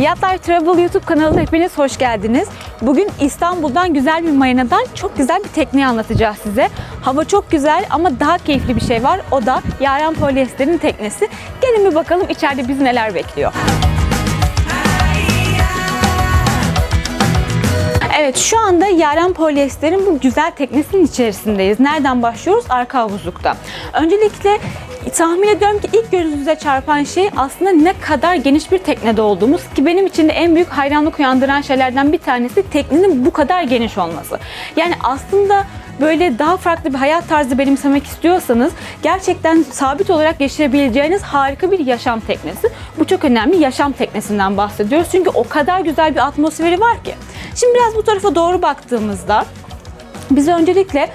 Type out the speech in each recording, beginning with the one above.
Yatlar Travel YouTube kanalına hepiniz hoş geldiniz. Bugün İstanbul'dan güzel bir marinadan çok güzel bir tekneyi anlatacağız size. Hava çok güzel ama daha keyifli bir şey var. O da Yaren Polyester'in teknesi. Gelin bir bakalım içeride bizi neler bekliyor. Evet şu anda Yaren Polyester'in bu güzel teknesinin içerisindeyiz. Nereden başlıyoruz? Arka havuzlukta. Öncelikle tahmin ediyorum ki ilk gözünüze çarpan şey aslında ne kadar geniş bir teknede olduğumuz ki benim için de en büyük hayranlık uyandıran şeylerden bir tanesi teknenin bu kadar geniş olması. Yani aslında böyle daha farklı bir hayat tarzı benimsemek istiyorsanız gerçekten sabit olarak yaşayabileceğiniz harika bir yaşam teknesi. Bu çok önemli. Yaşam teknesinden bahsediyoruz. Çünkü o kadar güzel bir atmosferi var ki. Şimdi biraz bu tarafa doğru baktığımızda biz öncelikle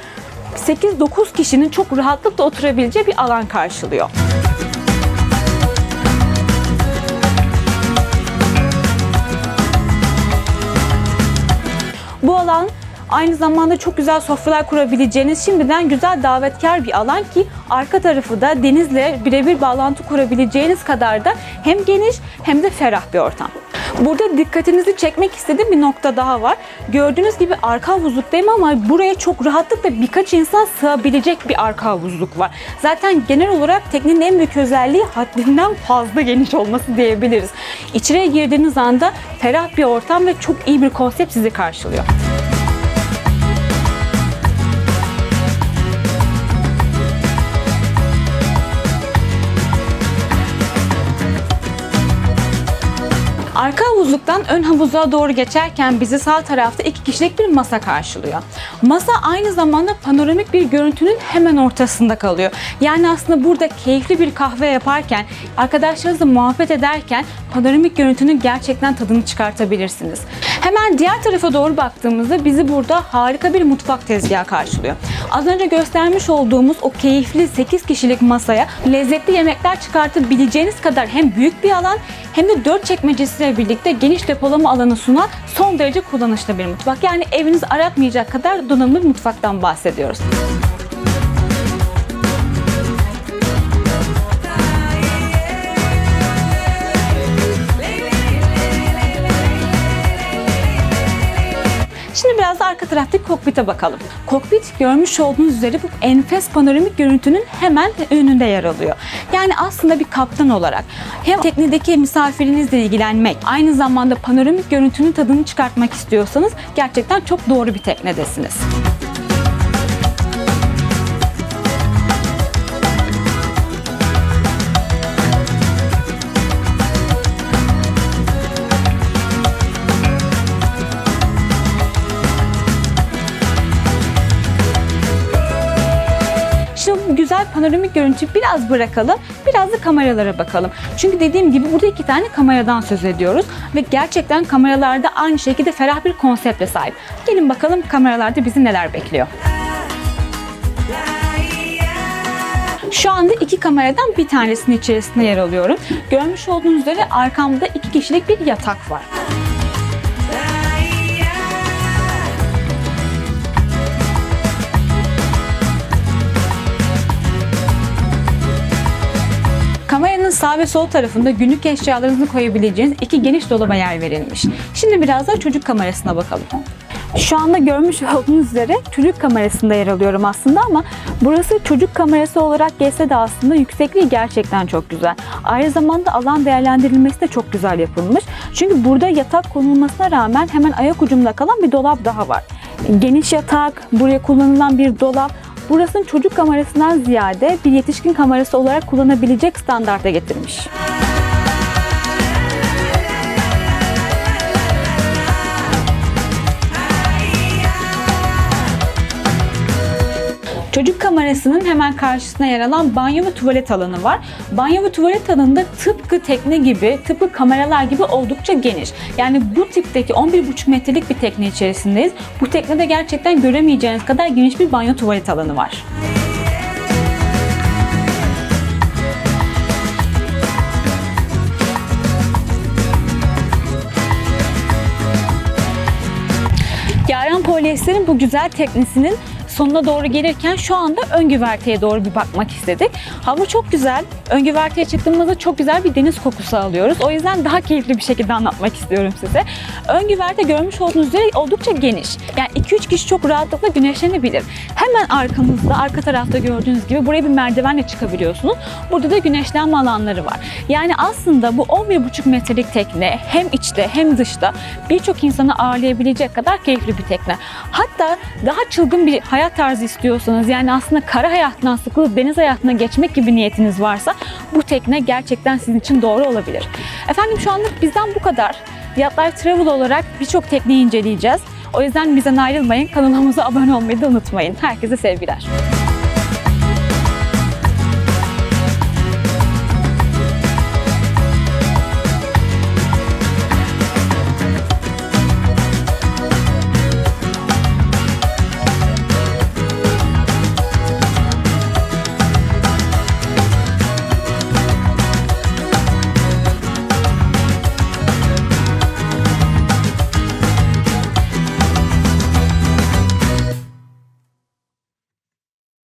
8-9 kişinin çok rahatlıkla oturabileceği bir alan karşılıyor. Bu alan aynı zamanda çok güzel sofralar kurabileceğiniz şimdiden güzel davetkar bir alan ki arka tarafı da denizle birebir bağlantı kurabileceğiniz kadar da hem geniş hem de ferah bir ortam. Burada dikkatinizi çekmek istediğim bir nokta daha var. Gördüğünüz gibi arka havuzluktayım ama buraya çok rahatlıkla birkaç insan sığabilecek bir arka havuzluk var. Zaten genel olarak teknenin en büyük özelliği haddinden fazla geniş olması diyebiliriz. İçeriye girdiğiniz anda ferah bir ortam ve çok iyi bir konsept sizi karşılıyor. Havuzluktan ön havuza doğru geçerken bizi sağ tarafta iki kişilik bir masa karşılıyor. Masa aynı zamanda panoramik bir görüntünün hemen ortasında kalıyor. Yani aslında burada keyifli bir kahve yaparken, arkadaşlarınızla muhabbet ederken panoramik görüntünün gerçekten tadını çıkartabilirsiniz. Hemen diğer tarafa doğru baktığımızda bizi burada harika bir mutfak tezgahı karşılıyor. Az önce göstermiş olduğumuz o keyifli 8 kişilik masaya lezzetli yemekler çıkartabileceğiniz kadar hem büyük bir alan hem de 4 çekmecesiyle birlikte geniş depolama alanı sunan son derece kullanışlı bir mutfak. Yani eviniz aratmayacak kadar donanımlı mutfaktan bahsediyoruz. Arka taraftaki kokpite bakalım. Kokpit görmüş olduğunuz üzere bu enfes panoramik görüntünün hemen önünde yer alıyor. Yani aslında bir kaptan olarak hem teknedeki misafirinizle ilgilenmek, aynı zamanda panoramik görüntünün tadını çıkartmak istiyorsanız gerçekten çok doğru bir teknedesiniz. Güzel panoramik görüntüyü biraz bırakalım, biraz da kameralara bakalım. Çünkü dediğim gibi burada iki tane kameradan söz ediyoruz ve gerçekten kameralarda aynı şekilde ferah bir konsepte sahip. Gelin bakalım kameralarda bizi neler bekliyor. Şu anda iki kameradan bir tanesinin içerisinde yer alıyorum. Görmüş olduğunuz üzere arkamda iki kişilik bir yatak var. Kameranın sağ ve sol tarafında günlük eşyalarınızı koyabileceğiniz iki geniş dolaba yer verilmiş. Şimdi biraz da çocuk kamerasına bakalım. Şu anda görmüş olduğunuz üzere çocuk kamerasında yer alıyorum aslında ama burası çocuk kamerası olarak gelse de aslında yüksekliği gerçekten çok güzel. Aynı zamanda alan değerlendirilmesi de çok güzel yapılmış. Çünkü burada yatak konulmasına rağmen hemen ayak ucumda kalan bir dolap daha var. Geniş yatak, buraya kullanılan bir dolap, burasının çocuk kamerasından ziyade bir yetişkin kamerası olarak kullanabilecek standarta getirmiş. Çocuk kamerasının hemen karşısına yer alan banyo ve tuvalet alanı var. Banyo ve tuvalet alanında tıpkı tekne gibi, tıpkı kameralar gibi oldukça geniş. Yani bu tipteki 11,5 metrelik bir tekne içerisindeyiz. Bu teknede gerçekten göremeyeceğiniz kadar geniş bir banyo tuvalet alanı var. Yaren Polyester'in bu güzel teknesinin sonuna doğru gelirken şu anda ön güverteye doğru bir bakmak istedik. Hava çok güzel. Ön güverteye çıktığımızda çok güzel bir deniz kokusu alıyoruz. O yüzden daha keyifli bir şekilde anlatmak istiyorum size. Ön güverte görmüş olduğunuz üzere oldukça geniş. Yani 2-3 kişi çok rahatlıkla güneşlenebilir. Hemen arkamızda, arka tarafta gördüğünüz gibi buraya bir merdivenle çıkabiliyorsunuz. Burada da güneşlenme alanları var. Yani aslında bu 11,5 metrelik tekne hem içte hem dışta birçok insanı ağırlayabilecek kadar keyifli bir tekne. Hatta daha çılgın bir hayat tarzı istiyorsanız yani aslında kara hayatından sıkılıp deniz hayatına geçmek gibi niyetiniz varsa bu tekne gerçekten sizin için doğru olabilir. Efendim şu anlık bizden bu kadar. Yatlar Travel olarak birçok tekneyi inceleyeceğiz. O yüzden bizden ayrılmayın. Kanalımıza abone olmayı da unutmayın. Herkese sevgiler.